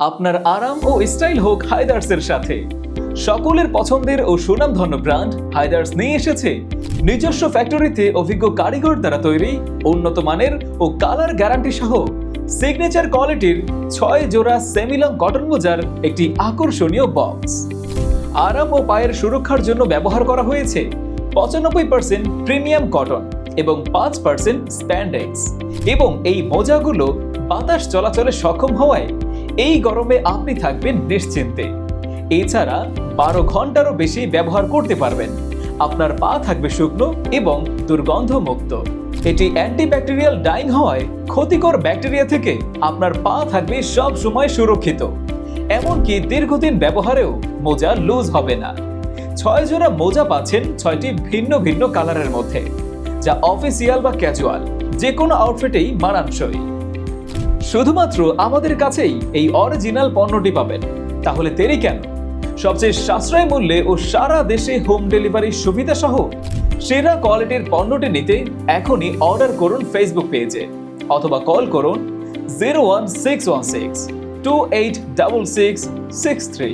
আপনার আরাম ও স্টাইল হোক হায়দার্সের সাথে। সকলের পছন্দের ও সুনামধন্য ব্র্যান্ড হায়দার্স নিয়ে এসেছে। নিজস্ব ফ্যাক্টরিতে অভিজ্ঞ কারিগর দ্বারা তৈরি, উন্নত মানের ও কালার গ্যারান্টি সহ সিগনেচার কোয়ালিটির ছয় জোড়া সেমিলং কটন মোজার একটি আকর্ষণীয় বক্স আরাম ও পায়ের সুরক্ষার জন্য ব্যবহার করা হয়েছে পঁচানব্বই পার্সেন্ট প্রিমিয়াম কটন এবং পাঁচ পার্সেন্ট স্প্যান্ডেক্স এবং এই মোজাগুলো বাতাস চলাচলে সক্ষম হওয়ায় এই গরমে আপনি থাকবেন নিশ্চিন্তে। এছাড়া বারো ঘন্টারও বেশি ব্যবহার করতে পারবেন। আপনার পা থাকবে শুকনো এবং দুর্গন্ধমুক্ত। এটি অ্যান্টিব্যাকটেরিয়াল ডাইং হওয়ায় ক্ষতিকর ব্যাকটেরিয়া থেকে আপনার পা থাকবে সব সময় সুরক্ষিত। এমনকি দীর্ঘদিন ব্যবহারেও মোজা লুজ হবে না। ছয় জোড়া মোজা পাচ্ছেন ছয়টি ভিন্ন ভিন্ন কালারের মধ্যে, যা অফিসিয়াল বা ক্যাজুয়াল যে কোনো আউটফিটেই মানানসই। শুধুমাত্র আমাদের কাছেই এই অরিজিনাল পণ্যটি পাবেন। তাহলে তেরি কেন? সবচেয়ে সাশ্রয় মূল্যে ও সারা দেশে হোম ডেলিভারির সুবিধা সহ সেরা কোয়ালিটির পণ্যটি নিতে এখনই অর্ডার করুন ফেসবুক পেজে অথবা কল করুন zero one six one six two eight double six six three